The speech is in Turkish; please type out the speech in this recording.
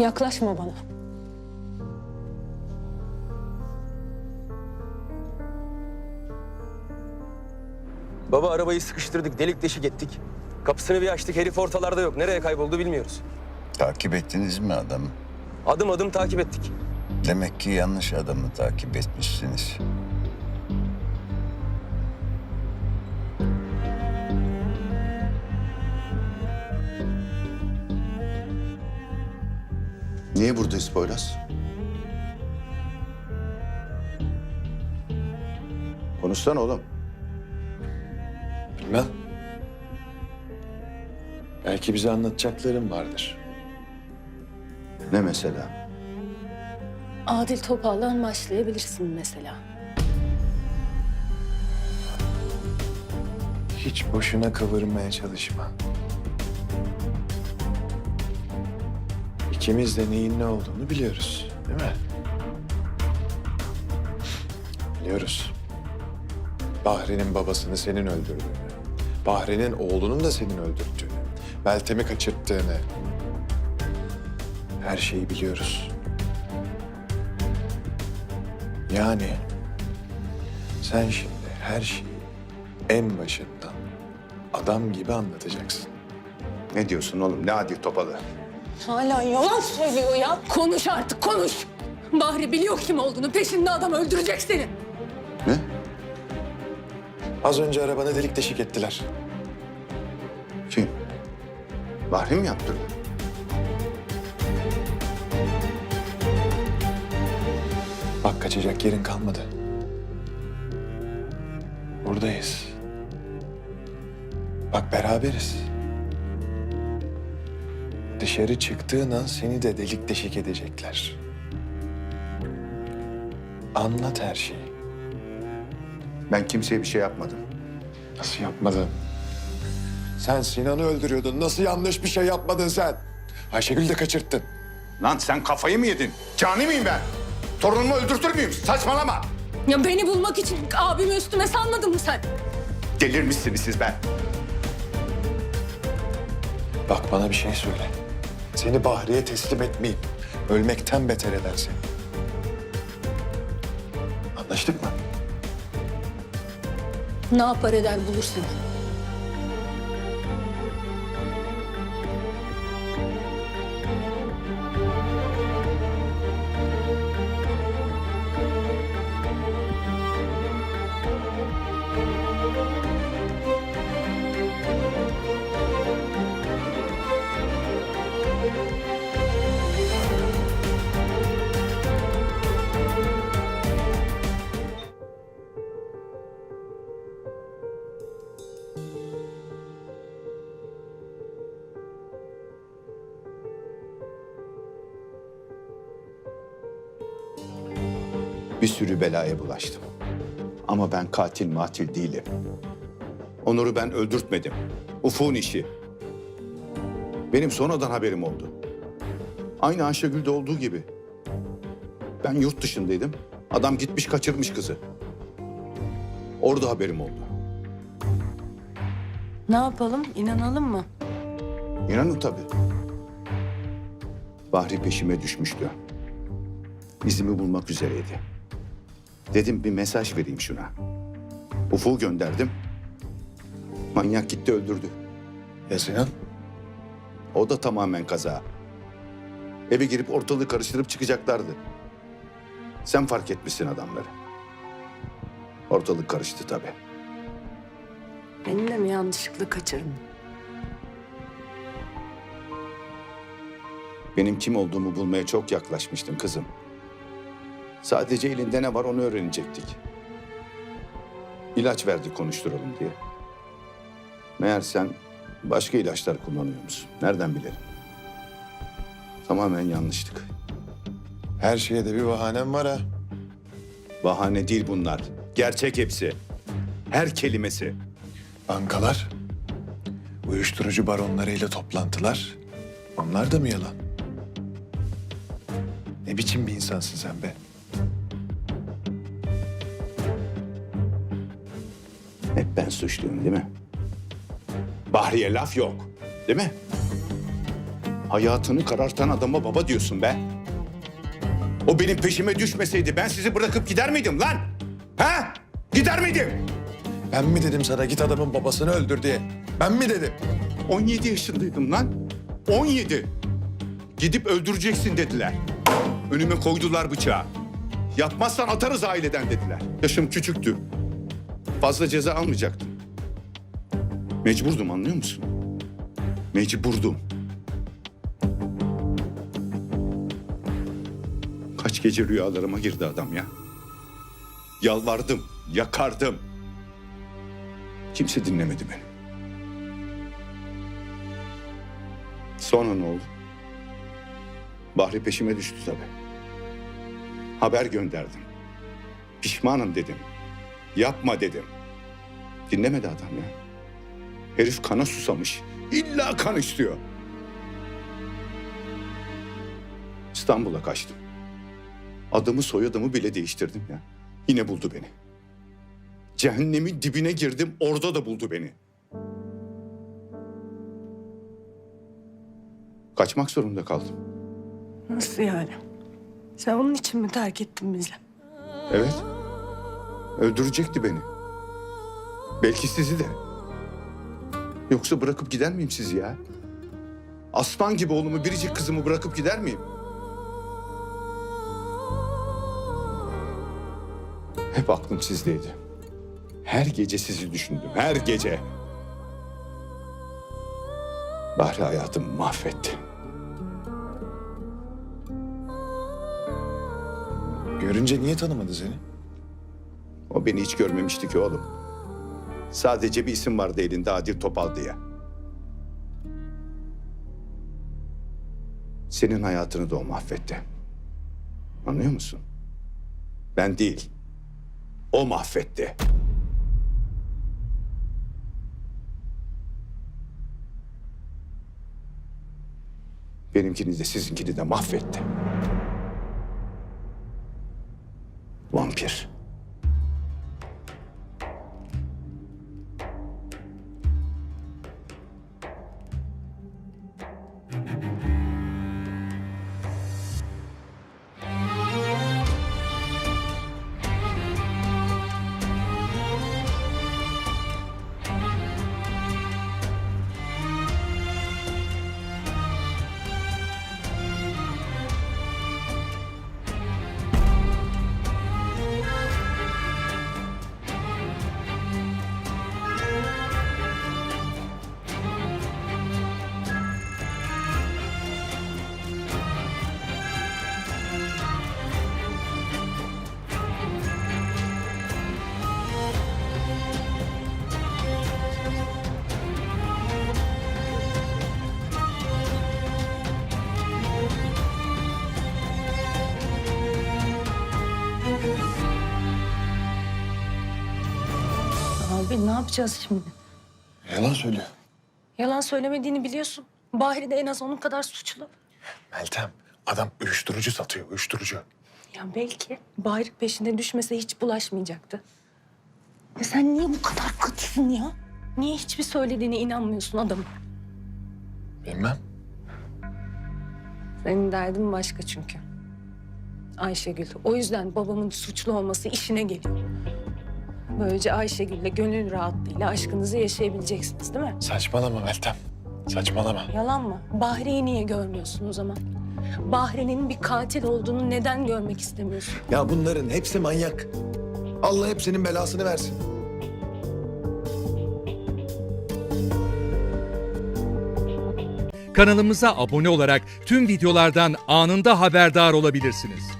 Yaklaşma bana. Baba arabayı sıkıştırdık, delik deşik ettik. Kapısını bir açtık, herif ortalarda yok. Nereye kayboldu bilmiyoruz. Takip ettiniz mi adamı? Adım adım takip ettik. Demek ki yanlış adamı takip etmişsiniz. Niye buradayız Poyraz? Konuşsana oğlum. Bilmem. Belki bize anlatacaklarım vardır. Ne mesela? Adil Topal'dan başlayabilirsin mesela. Hiç boşuna kıvırmaya çalışma. İkimiz de neyin ne olduğunu biliyoruz, değil mi? Biliyoruz. Bahri'nin babasını senin öldürdüğünü, Bahri'nin oğlunun da senin öldürdüğünü, Meltem'i kaçırttığını. Her şeyi biliyoruz. Yani sen şimdi her şeyi en başından adam gibi anlatacaksın. Ne diyorsun oğlum? Ne adil topalı? Hala yalan söylüyor ya. Konuş artık konuş. Bahri biliyor kim olduğunu. Peşinde adam öldürecek seni. Ne? Az önce arabanı delik deşik ettiler. Kim? Bahri mi yaptırdı? Bak kaçacak yerin kalmadı. Buradayız. Bak beraberiz. Dışarı çıktığın an seni de delik deşik edecekler. Anlat her şeyi. Ben kimseye bir şey yapmadım. Nasıl yapmadın? Sen Sinan'ı öldürüyordun. Nasıl yanlış bir şey yapmadın sen? Ayşegül'ü de kaçırttın. Lan sen kafayı mı yedin? Cani miyim ben? Torunumu öldürtür müyüm? Saçmalama. Ya beni bulmak için abimi üstüme salmadın mı sen? Delirmişsiniz siz be. Bak bana bir şey söyle. Seni Bahri'ye teslim etmeyeyim. Ölmekten beter eder seni. Anlaştık mı? Ne yapar eder bulur seni. Bir sürü belaya bulaştım. Ama ben katil matil değilim. Onur'u ben öldürtmedim. Ufuk'un işi. Benim sonradan haberim oldu. Aynı Ayşegül'de olduğu gibi. Ben yurt dışındaydım. Adam gitmiş kaçırmış kızı. Orada haberim oldu. Ne yapalım? İnanalım mı? İnanın tabii. Bahri peşime düşmüştü. İzimi bulmak üzereydi. Dedim bir mesaj vereyim şuna. Ufuk'u gönderdim. Manyak gitti öldürdü. Ya Sinan? O da tamamen kaza. Eve girip ortalığı karıştırıp çıkacaklardı. Sen fark etmişsin adamları. Ortalık karıştı tabii. Beni de mi yanlışlıkla kaçırdın? Benim kim olduğumu bulmaya çok yaklaşmıştın kızım. Sadece elinde ne var onu öğrenecektik. İlaç verdi konuşturalım diye. Meğer sen başka ilaçlar kullanıyor musun? Nereden bilelim? Tamamen yanlıştık. Her şeye de bir bahanem var ha. Bahane değil bunlar. Gerçek hepsi. Her kelimesi. Bankalar, uyuşturucu baronlarıyla toplantılar. Onlar da mı yalan? Ne biçim bir insansın sen be? Hep ben suçluyum değil mi? Bahriye laf yok. Değil mi? Hayatını karartan adama baba diyorsun be. O benim peşime düşmeseydi ben sizi bırakıp gider miydim lan? Ha? Gider miydim? Ben mi dedim sana git adamın babasını öldür diye? Ben mi dedim? 17 yaşındaydım lan. 17. Gidip öldüreceksin dediler. Önüme koydular bıçağı. Yapmazsan atarız aileden dediler. Yaşım küçüktü. Fazla ceza almayacaktım. Mecburdum anlıyor musun? Mecburdum. Kaç gece rüyalarıma girdi adam ya. Yalvardım, yakardım. Kimse dinlemedi beni. Sonra ne oldu? Bahri peşime düştü tabii. Haber gönderdim. Pişmanım dedim. Yapma dedim. Dinlemedi adam ya. Herif kana susamış. İlla kan istiyor. İstanbul'a kaçtım. Adımı soyadımı bile değiştirdim ya. Yine buldu beni. Cehennemin dibine girdim orada da buldu beni. Kaçmak zorunda kaldım. Nasıl yani? Sen onun için mi terk ettin bizi? Evet. Öldürecekti beni. Belki sizi de. Yoksa bırakıp gider miyim sizi ya? Aslan gibi oğlumu, biricik kızımı bırakıp gider miyim? Hep aklım sizdeydi. Her gece sizi düşündüm, her gece. Bahri hayatımı mahvetti. Görünce niye tanımadı seni? O beni hiç görmemişti ki oğlum. Sadece bir isim vardı elinde Adil Topal diye. Senin hayatını da o mahvetti. Anlıyor musun? Ben değil. O mahvetti. Benimkini de sizinkini de mahvetti. Vampir. Abi ne yapacağız şimdi? Yalan söylüyor. Yalan söylemediğini biliyorsun. Bahri de en az onun kadar suçlu. Meltem adam uyuşturucu satıyor uyuşturucu. Ya belki Bahri peşine düşmese hiç bulaşmayacaktı. Ya sen niye bu kadar katısın ya? Niye hiçbir söylediğine inanmıyorsun adamın? Bilmem. Senin derdin başka çünkü. Ayşegül. O yüzden babamın suçlu olması işine geliyor. Böylece Ayşegül'le gönül rahatlığıyla aşkınızı yaşayabileceksiniz değil mi? Saçmalama Meltem. Saçmalama. Yalan mı? Bahri'yi niye görmüyorsun o zaman? Bahri'nin bir katil olduğunu neden görmek istemiyorsun? Ya bunların hepsi manyak. Allah hepsinin belasını versin. Kanalımıza abone olarak tüm videolardan anında haberdar olabilirsiniz.